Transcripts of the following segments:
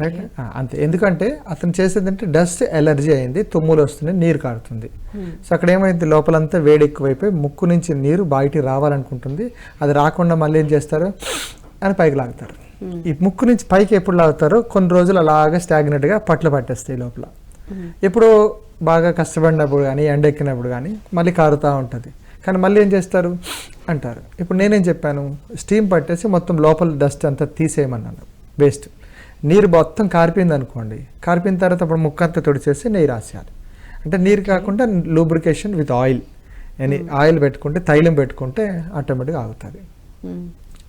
Right అంతే. ఎందుకంటే అతను చేసేది అంటే డస్ట్ ఎలర్జీ అయింది తుమ్ములు వస్తున్నాయి నీరు కారుతుంది. సో అక్కడ ఏమైంది? లోపలంతా వేడి ఎక్కువైపోయి ముక్కు నుంచి నీరు బయటికి రావాలనుకుంటుంది. అది రాకుండా మళ్ళీ ఏం చేస్తారు? అని పైకి లాగుతారు. ఈ ముక్కు నుంచి పైకి ఎప్పుడు లాగుతారో కొన్ని రోజులు అలాగా స్టాగ్నెట్గా పట్లు పట్టేస్తాయి లోపల. ఎప్పుడో బాగా కష్టపడినప్పుడు కానీ ఎండెక్కినప్పుడు కానీ మళ్ళీ కారుతూ ఉంటుంది. కానీ మళ్ళీ ఏం చేస్తారు? అంటారు. ఇప్పుడు నేనేం చెప్పాను? స్టీమ్ పట్టేసి మొత్తం లోపల డస్ట్ అంతా తీసేయమన్నాను. వేస్ట్. నీరు మొత్తం కారిపోయింది అనుకోండి. కారిపోయిన తర్వాత అప్పుడు ముక్క అంతా తుడిచేసి నెయ్యి రాసేయాలి. అంటే నీరు కాకుండా లూబ్రికేషన్ విత్ ఆయిల్ అని ఆయిల్ పెట్టుకుంటే తైలం పెట్టుకుంటే ఆటోమేటిక్గా ఆగుతుంది.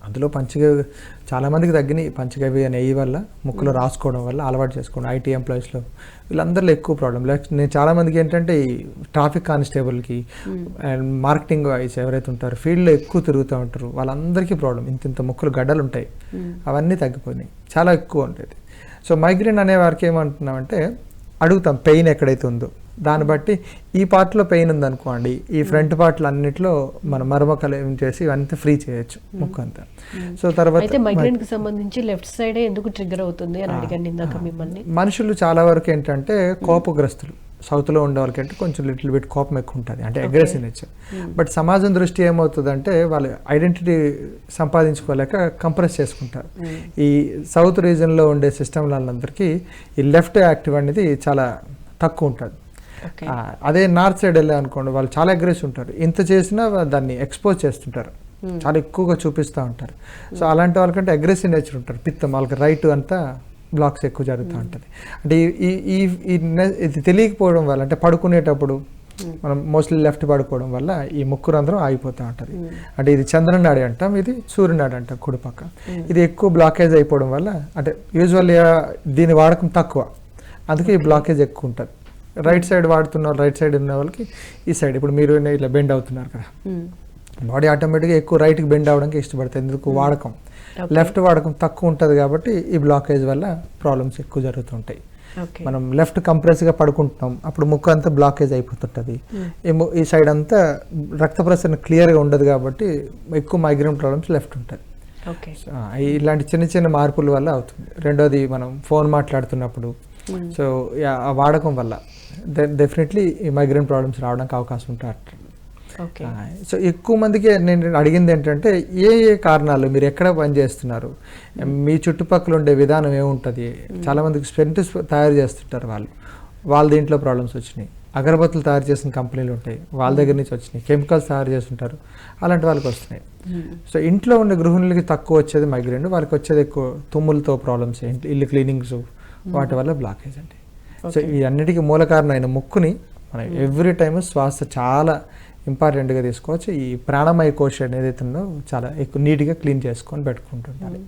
అందులో పంచగవ్య చాలా మందికి తగ్గినాయి పంచగవ్య నెయ్యి వల్ల ముక్కులో రాసుకోవడం వల్ల అలవాటు చేసుకోవడం ఐటీ ఎంప్లాయీస్లో వీళ్ళందరిలో ఎక్కువ ప్రాబ్లం లైక్ నేను చాలా మందికి ఏంటంటే ఈ ట్రాఫిక్ కానిస్టేబుల్కి అండ్ మార్కెటింగ్ వైస్ ఎవరైతే ఉంటారో ఫీల్డ్లో ఎక్కువ తిరుగుతూ ఉంటారు. వాళ్ళందరికీ ప్రాబ్లం ఇంత ఇంత ముక్కులు గడ్డలు ఉంటాయి అవన్నీ తగ్గిపోయినాయి. చాలా ఎక్కువ ఉంటుంది సో మైగ్రేన్ అనే వారికి ఏమంటున్నామంటే అడుగుతాం పెయిన్ ఎక్కడైతే ఉందో. దాన్ని బట్టి ఈ పార్ట్లో పెయిన్ ఉందనుకోండి ఈ ఫ్రంట్ పార్ట్లు అన్నిట్లో మన మరమకలు ఏం చేసి ఇవంతా ఫ్రీ చేయొచ్చు ముక్కు అంతా. సో తర్వాత అయితే సంబంధించి లెఫ్ట్ సైడ్ ఎందుకు ట్రిగ్గర్ అవుతుంది అని అడిగాను ఇందాక మిమ్మల్ని. మనుషులు చాలా వరకు ఏంటంటే కోపగ్రస్తులు. సౌత్లో ఉండే వాళ్ళకి అంటే కొంచెం లిటిల్ బిట్ కోపం ఎక్కువ ఉంటుంది అంటే అగ్రెసివ్ నేచర్ బట్ సమాజం దృష్టి ఏమవుతుందంటే వాళ్ళు ఐడెంటిటీ సంపాదించుకోలేక కంప్రెస్ చేసుకుంటారు. ఈ సౌత్ రీజన్లో ఉండే సిస్టమ్ వాళ్ళందరికీ ఈ లెఫ్ట్ యాక్టివ్ అనేది చాలా తక్కువ ఉంటుంది అదే నార్త్ సైడ్ వెళ్ళా అనుకోండి వాళ్ళు చాలా అగ్రెసివ్ ఉంటారు. ఇంత చేసినా దాన్ని ఎక్స్పోజ్ చేస్తుంటారు. చాలా ఎక్కువగా చూపిస్తూ ఉంటారు. సో అలాంటి వాళ్ళకంటే అగ్రెసివ్ నేచర్ ఉంటారు. పిత్తం వాళ్ళకి రైట్ అంతా బ్లాక్స్ ఎక్కువ జరుగుతూ ఉంటుంది. అంటే ఈ- ఈ ఇది తెలియకపోవడం వల్ల అంటే పడుకునేటప్పుడు మనం మోస్ట్లీ లెఫ్ట్ పడుకోవడం వల్ల ఈ ముక్కు రంధ్రం ఆగిపోతూ ఉంటుంది. అంటే ఇది చంద్రనాడి అంటాం ఇది సూర్యనాడి అంటాం కుడిపక్క ఇది ఎక్కువ బ్లాకేజ్ అయిపోవడం వల్ల అంటే యూజువల్లీ దీని వాడకం తక్కువ. అందుకే ఈ బ్లాకేజ్ ఎక్కువ ఉంటుంది. రైట్ సైడ్ వాడుతున్న వాళ్ళు రైట్ సైడ్ ఉన్న వాళ్ళకి ఈ సైడ్. ఇప్పుడు మీరు ఇట్లా బెండ్ అవుతున్నారు కదా. బాడీ ఆటోమేటిక్గా ఎక్కువ రైట్కి బెండ్ అవ్వడానికి ఇష్టపడుతుంది ఎందుకు? వాడకం. లెఫ్ట్ వాడకం తక్కువ ఉంటుంది కాబట్టి ఈ బ్లాకేజ్ వల్ల ప్రాబ్లమ్స్ ఎక్కువ జరుగుతుంటాయి. మనం లెఫ్ట్ కంప్రెస్గా పడుకుంటున్నాం అప్పుడు ముక్కు అంతా బ్లాకేజ్ అయిపోతుంటుంది. ఈ సైడ్ అంతా రక్త ప్రసరణ క్లియర్గా ఉండదు కాబట్టి ఎక్కువ మైగ్రేన్ ప్రాబ్లమ్స్ లెఫ్ట్ ఉంటుంది ఇలాంటి చిన్న చిన్న మార్పుల వల్ల అవుతుంది. రెండోది మనం ఫోన్ మాట్లాడుతున్నప్పుడు సో ఆ వాడకం వల్ల. డెఫినెట్లీ ఈ మైగ్రేన్ ప్రాబ్లమ్స్ రావడానికి అవకాశం ఉంటుంది సో ఎక్కువ మందికి నేను అడిగింది ఏంటంటే ఏ ఏ కారణాలు మీరు ఎక్కడ పని చేస్తున్నారు? మీ చుట్టుపక్కల ఉండే విధానం ఏముంటుంది? చాలా మందికి స్పెంట్స్ తయారు చేస్తుంటారు వాళ్ళు. వాళ్ళ దీంట్లో ప్రాబ్లమ్స్ వచ్చినాయి. అగరబత్తులు తయారు చేసిన కంపెనీలు ఉంటాయి. వాళ్ళ దగ్గర నుంచి వచ్చినాయి. కెమికల్స్ తయారు చేస్తుంటారు. అలాంటి వాళ్ళకి వస్తున్నాయి. సో ఇంట్లో ఉండే గృహిణులకి తక్కువ వచ్చేది మైగ్రేన్ వాళ్ళకి వచ్చేది ఎక్కువ తుమ్ములతో ప్రాబ్లమ్స్ ఇల్లు క్లీనింగ్స్ వాటి వల్ల బ్లాకేజ్ అండి. సో ఈ అన్నిటికీ మూల కారణం అయిన ముక్కుని మనం ఎవ్రీ టైమ్ శ్వాస చాలా ఇంపార్టెంట్గా తీసుకోవచ్చు. ఈ ప్రాణమయ కోశ ఏదైతే ఉందో చాలా ఎక్కువ నీట్గా క్లీన్ చేసుకొని పెట్టుకుంటుండాలి.